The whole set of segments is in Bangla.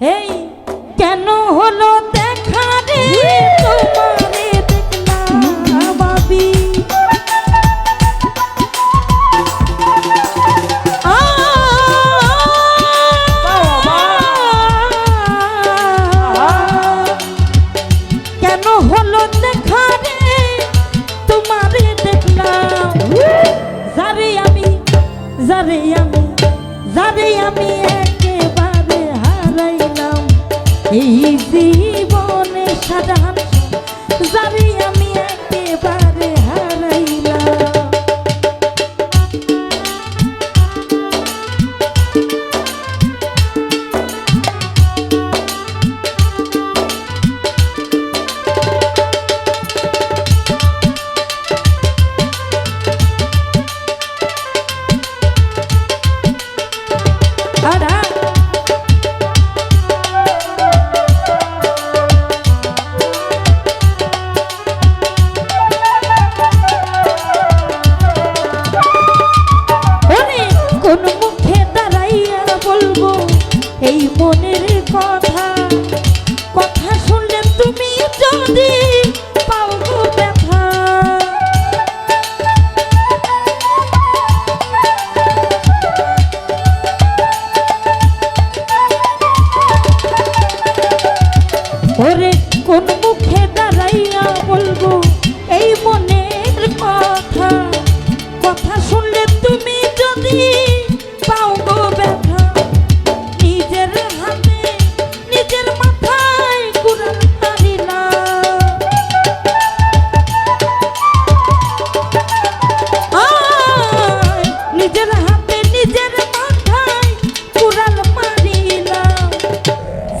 এই কেন হলো দেখা রে তোমারে ভাবি কেন হলো দেখা রে তোমারে দেখলাম যারে আমি যারে আমি যারে আমি একেবারে হারাইলাম এই জীবনে সাধারণ যারে আমি একেবারে এই মনের কথা কথা শুনলে তুমি যদি পাও ব্যথা। ওরে কোন মুখে দাঁড়াইয়া বলব এই মনের কথা কথা শুনলে তুমি যদি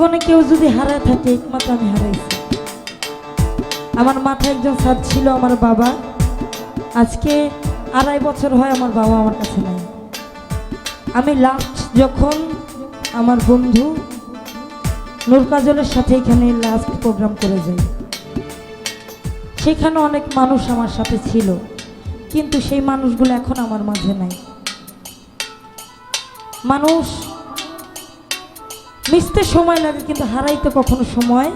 জীবনে কেউ যদি হারায় থাকে, একমাত্র আমি হারাইছি। আমার মাথায় একজন সাথ ছিল আমার বাবা। আজকে আড়াই বছর হয় আমার বাবা আমার কাছে নাই। আমি লাস্ট যখন আমার বন্ধু নূর কাজলের সাথে এখানে লাস্ট প্রোগ্রাম করে যাই। সেখানে অনেক মানুষ আমার সাথে ছিল, কিন্তু সেই মানুষগুলো এখন আমার মাঝে নাই। মানুষ মিশতে সময় লাগে, কিন্তু হারাইতে কখনো সময়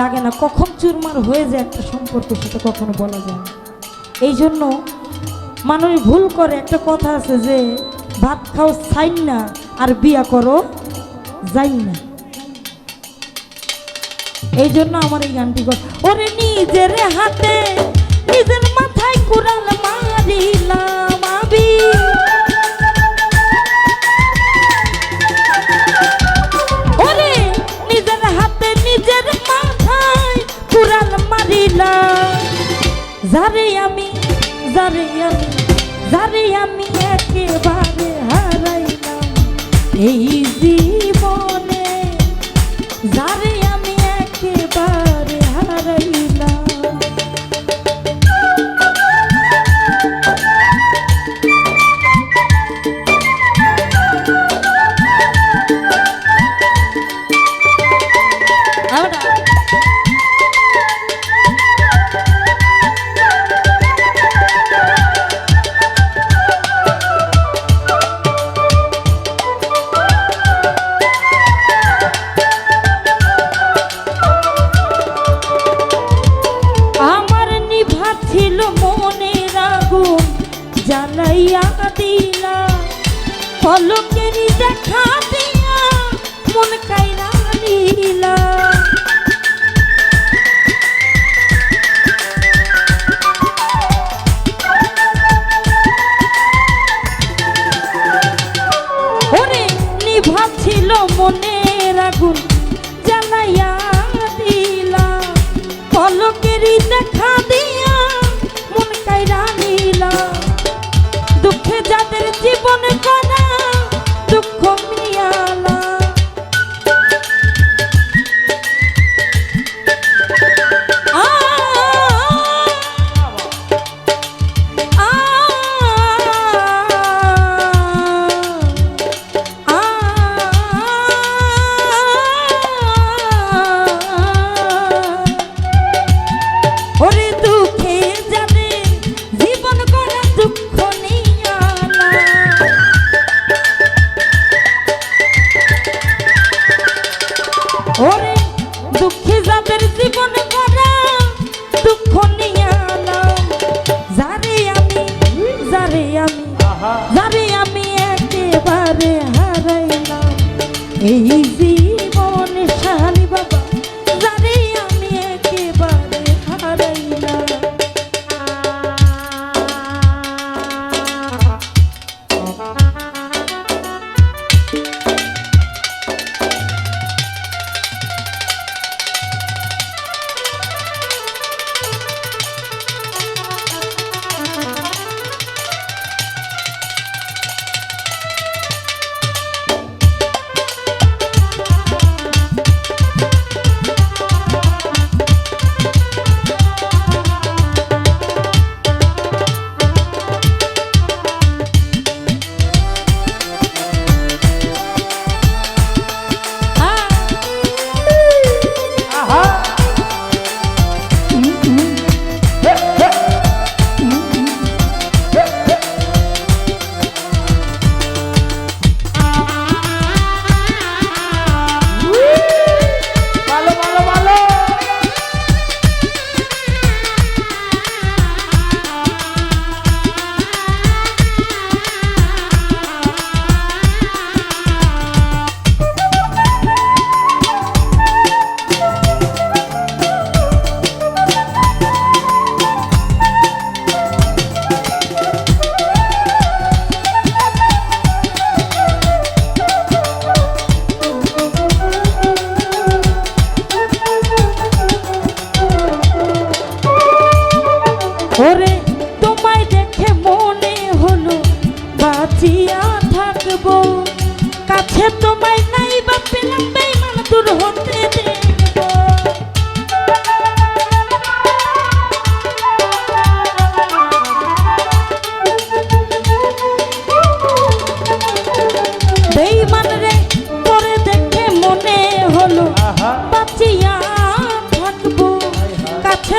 লাগে না। কখন চুরমার হয়ে যায় একটা সম্পর্ক, সেটা কখনো বলা যায় এই জন্য মানুষ ভুল করে। একটা কথা আছে যে, ভাত খাও চাইন না, আর বিয়া করো যাই না। এই জন্য আমার এই গানটি ওরে নিজের হাতে, নিজের মাথায় কুড়াল সে দেখে মনে থাকব কাছে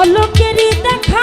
পলকেরই দেখা